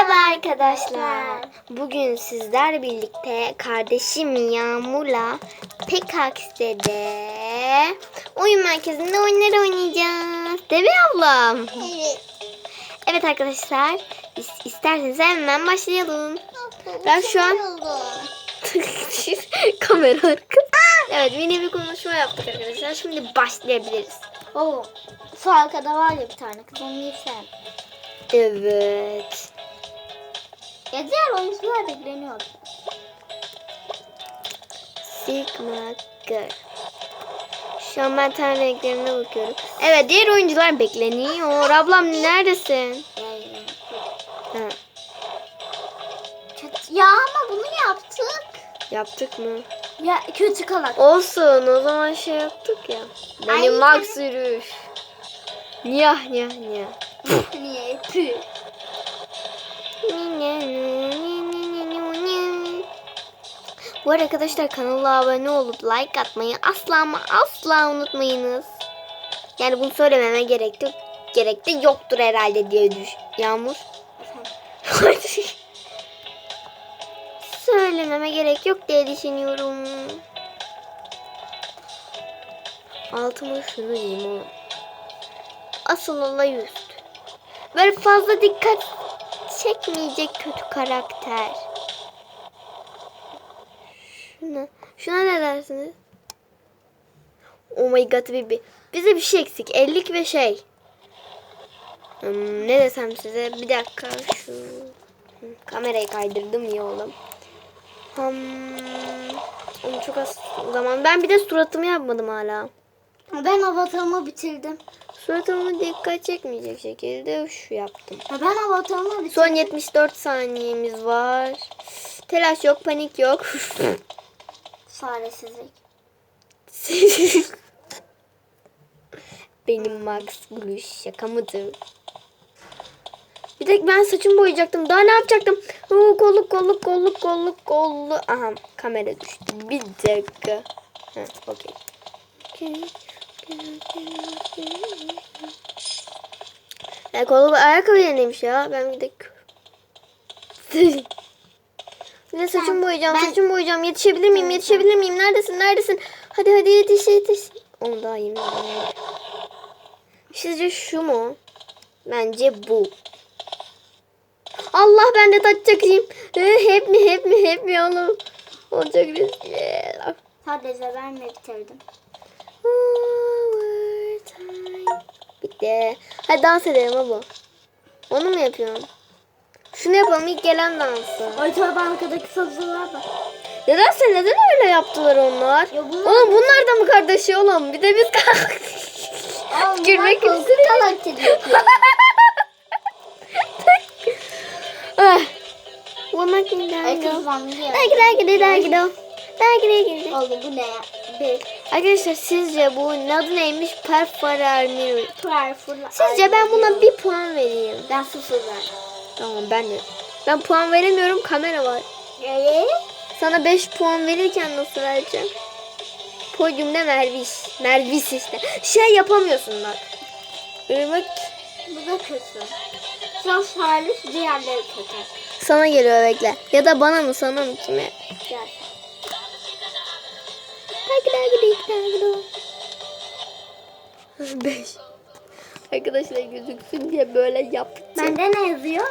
Merhaba arkadaşlar. Bugün sizler birlikte kardeşim Yağmur'la PKX'de oyun merkezinde oyunlar oynayacağız. Değil mi ablam? Evet. Evet arkadaşlar. is- isterseniz hemen başlayalım. Ben şu an- Kamera arkası. Evet yine bir konuşma yaptık arkadaşlar. Şimdi başlayabiliriz. Oo. Şu arkada var ya bir tane kız onu yesen. Evet. Ya diğer oyuncular bekleniyor. Sigma Girl. Şu an ben ten renklerine bakıyorum. Evet diğer oyuncular bekleniyor. Ablam neredesin? Ha, Ya ama bunu yaptık. yaptık mı? Ya kötü kalak. Olsun o zaman şey yaptık ya. Benim Ay, Max yürüyüş. Niyah niyah niyah. Niye? Pü. Bu arada arkadaşlar kanala abone olup like atmayı asla ama asla unutmayınız. Yani bunu söylememe gerek yok. Gerek de yoktur herhalde diye düş. Yağmur. Söylememe gerek yok diye düşünüyorum. Altıma şunu diyeyim oğlum. Asıl olay üst. Böyle fazla dikkat çekmeyecek kötü karakter. Şuna, şuna ne dersiniz? Oh my god baby. Bize bir şey eksik. Ellik ve şey. Hmm, ne desem size? Bir dakika şu kamerayı kaydırdım iyi oğlum. Hmm, çok az zaman. Ben bir de suratımı yapmadım hala. Ben avatarımı bitirdim. Suratımı dikkat çekmeyecek şekilde şu yaptım. Ya ben avatarımı bitirdim. Son 74 saniyemiz var. Telaş yok, panik yok. Çaresizlik. Benim Max Gluş şaka mıdır? Bir de ben saçımı boyayacaktım. Daha ne yapacaktım? Oo, kolluk kolluk kolluk kolluk kolluk. Aha kamera düştü. Bir dakika. Ha, okey. Okey. Ya kolluk ayakkabı yerindeymiş ya. Ben bir de Bir de saçımı boyayacağım. ben- Saçımı boyayacağım. Yetişebilir miyim? Yetişebilir miyim? Neredesin? Neredesin? Hadi hadi yetiş yetiş. Onu daha yemin ederim. Sizce şu mu? Bence bu. Allah ben de taç çakayım. Ee, hep mi hep mi hep mi oğlum? Olacak risk. Sadece ben bitirdim. Bitti. Hadi dans edelim baba. Onu mu yapıyorum? Şunu yapalım ilk gelen dansı. Ay tövbe arkadaki sözler bak. Nedense neden öyle yaptılar onlar? Ya bunlar- Oğlum bunlar da mı kardeşi oğlum? Bir de biz Gülmek thing Ay down, go. vampir. Belki belki de belki de. Belki de belki de. Oldu bu ne ya? Bir. Arkadaşlar sizce bu adı neymiş? Powerful. Sizce ben buna bir puan vereyim. Ben sıfır ver. Tamam ben de. Ben puan veremiyorum kamera var. Eee? Sana 5 puan verirken nasıl vereceğim? Podyumda Merviş. Merviş işte. Şey yapamıyorsun bak. Irmak Bu da kötü. Şu Charles diğerleri kötü. sana geliyor bekle. Ya da bana mı sana mı kime? Gel. 5. Arkadaşlar gözüksün diye böyle yaptım. Bende ne yazıyor?